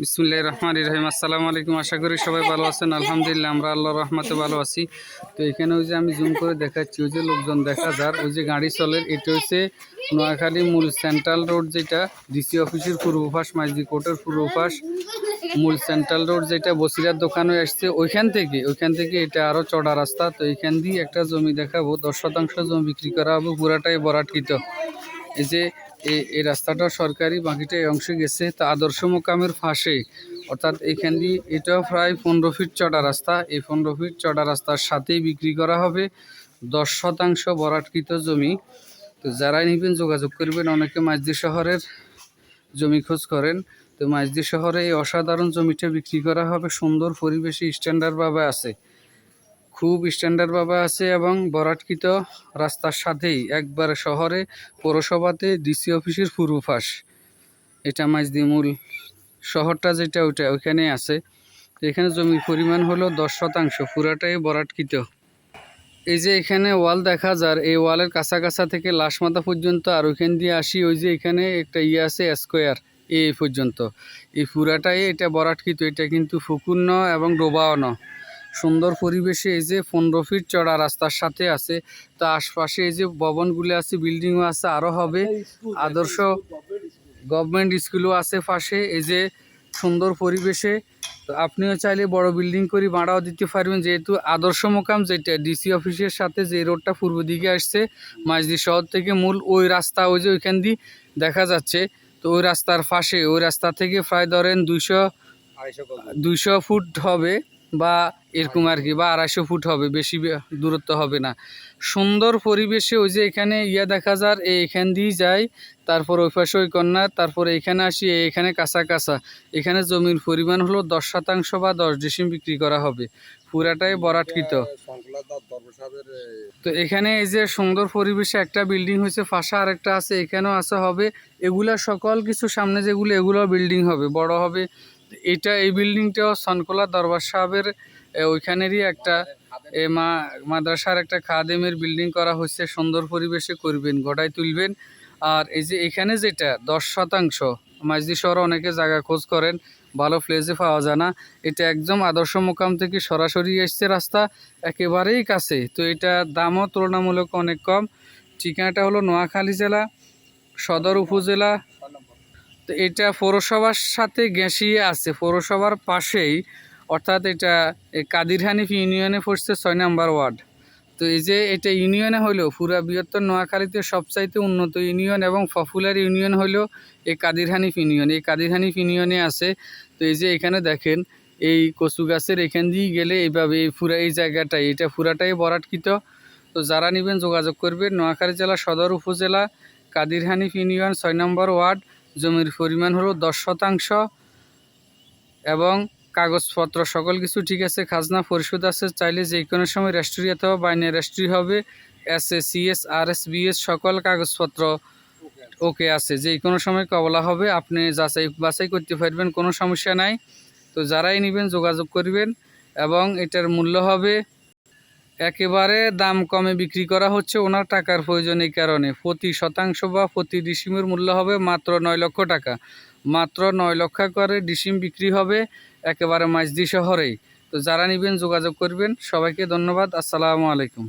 বিসমুল্লাহ রহমান রহিম। আসসালামু আলাইকুম, আশা করি সবাই ভালো আছেন। আলহামদুলিল্লাহ, আমরা আল্লাহ রহমতে ভালো আছি। তো এখানে ওই যে আমি জুম করে দেখাচ্ছি, ওই যে লোকজন দেখা যার, ওই যে গাড়ি চলে, এটা হচ্ছে নোয়াখালী মূল সেন্ট্রাল রোড যেটা ডিসি অফিসের পূর্ব পাশ, মাইজি কোর্টের পূর্ব পাশ। মূল সেন্ট্রাল রোড যেটা, বসিরার দোকানে আসছে ওইখান থেকে ওইখান থেকে এটা আরও চড়া রাস্তা। তো এইখান দিয়ে একটা জমি দেখাবো, দশ শতাংশ জমি বিক্রি করা হবে, পুরাটাই বরাটকৃত এই যে এই এই রাস্তাটা সরকারি, বাকিটা এই অংশে গেছে। তা আদর্শ মোকামের ফাঁসে। অর্থাৎ এখান দিয়ে এটাও প্রায় পনেরো ফিট চড়া রাস্তা। এই পনেরো ফিট চড়া রাস্তার সাথেই বিক্রি করা হবে দশ শতাংশ বরাটকৃত জমি। তো যারাই নেবেন, যোগাযোগ করবেন। অনেকে মাঝদি শহরের জমি খোঁজ করেন। তো মাঝদি শহরে এই অসাধারণ জমিটা বিক্রি করা হবে। সুন্দর পরিবেশে স্ট্যান্ডার্ডভাবে আছে। খুব স্ট্যান্ডার্ডভাবে আছে এবং বরাটকৃত রাস্তার সাথেই একবারে শহরে, পৌরসভাতে ডিসি অফিসের পূর্ব পাশ এটা মাঝদি মূল শহরটা যেটা, ওইটা ওইখানে আছে। এখানে জমির পরিমাণ হলো দশ শতাংশ, পুরাটাই বরাটকৃত। এই যে এখানে ওয়াল দেখা যার, এই ওয়ালের কাছাকাছা থেকে লাশ লাশমাথা পর্যন্ত আর ওইখান দিয়ে আসি, ওই যে এখানে একটা ইয়ে আছে, স্কোয়ার এই পর্যন্ত। এই পুরাটাই এটা বরাটকৃত, এটা কিন্তু ফুকুন্ন এবং ডোবাও ন। সুন্দর পরিবেশে এই যে পনেরো ফিট চড়া রাস্তার সাথে আছে তো আশপাশে এই যে ভবনগুলো আছে বিল্ডিংও আছে আরও হবে। আদর্শ গভর্নমেন্ট স্কুলও আছে পাশে এই যে সুন্দর পরিবেশে। তো আপনিও চাইলে বড় বিল্ডিং করে ভাড়াও দিতে পারবেন। যেহেতু আদর্শ মোকাম যেটা ডিসি অফিসের সাথে যে রোডটা পূর্ব দিকে আসছে মাঝদি শহর থেকে মূল ওই রাস্তা ওই যে ওইখান দিয়ে দেখা যাচ্ছে। তো ওই রাস্তার পাশে ওই রাস্তা থেকে প্রায় ধরেন দুইশো দুইশো ফুট হবে। বা এরকম আর কি বা আড়াইশো ফুট হবে বেশি দূরত্ব হবে না। সুন্দর পরিবেশে ওই যে এখানে ইয়া দেখা যার এখান দিয়েই যাই তারপর ওই পাশে ওই কন্যা তারপর এখানে আসি এই এখানে কাঁচা কাঁচা। এখানে জমির পরিমাণ হলো দশ শতাংশ বা দশ ডিসিম বিক্রি করা হবে। পুরাটাই বরাটকৃত। তো এখানে এই যে সুন্দর পরিবেশে একটা বিল্ডিং হয়েছে ফাঁসা আরেকটা আছে এখানেও আছে হবে। এগুলা সকল কিছু সামনে যেগুলো এগুলো বিল্ডিং হবে বড় হবে। এটা এই বিল্ডিংটাও সনকোলা দরবার সাহেবের ওইখানেরই একটা, এ, মা, মাদ্রাসার একটা খাদেমের বিল্ডিং করা হচ্ছে সুন্দর পরিবেশে করবেন, গড়াই তুলবেন। আর এই যে এখানে যেটা, দশ শতাংশ মাঝদি শহরে অনেকে জায়গা খোঁজ করেন, ভালো প্লেসে পাওয়া যায় না। এটা একদম আদর্শ মোকাম থেকে সরাসরি এসছে রাস্তা, একেবারেই কাছে। তো এটা দামও তুলনামূলক অনেক কম। ঠিকানাটা হলো নোয়াখালী জেলা, সদর উপজেলা তো এটা পৌরসভার সাথে ঘেঁষিয়ে আছে। পৌরসভার পাশেই, অর্থাৎ এটা এই কাদির হানিফ ইউনিয়নে পড়ছে ছয় নাম্বার ওয়ার্ড। তো এই যে এটা ইউনিয়নে হলেও পুরা বৃহত্তর নোয়াখালীতে সবচাইতে উন্নত ইউনিয়ন এবং পপুলার ইউনিয়ন হলেও এই কাদির হানিফ ইউনিয়ন। এই কাদির হানিফ ইউনিয়নে আছে। তো এই যে এখানে দেখেন, এই কচু গাছের এখান দিয়ে গেলে এইভাবে এই পুরা এই জায়গাটাই, এটা পুরাটাই বরাটকৃত তো যারা নেবেন যোগাযোগ করবেন, নোয়াখালী জেলা সদর উপজেলা, কাদির হানিফ ইউনিয়ন ছয় নম্বর ওয়ার্ড। জমির পরিমাণ হলো দশ শতাংশ এবং কাগজপত্র সকল কিছু ঠিক আছে, খাজনা পরিশোধ আছে, চাইলে যে কোনো সময় রেস্ট্রি অথবা বাইনে রেস্ট্রি হবে S A CS R S BS সকল কাগজপত্র ওকে আছে, যে কোনো সময় কবলা হবে, আপনি যাচাই বাছাই করতে পারবেন, কোনো সমস্যা নাই। তো যারাই নেবেন যোগাযোগ করবেন এবং এটার মূল্য হবে একেবারে দাম কমে বিক্রি করা হচ্ছে ওনার টাকার প্রয়োজন এই কারণে। প্রতি শতাংশ বা প্রতি ডিসিমের মূল্য হবে মাত্র নয় লক্ষ টাকা। মাত্র নয় লক্ষ করে ডিসিম বিক্রি হবে একেবারে মাঝদি শহরেই তো যারা নেবেন যোগাযোগ করবেন। সবাইকে ধন্যবাদ। আসসালামু আলাইকুম।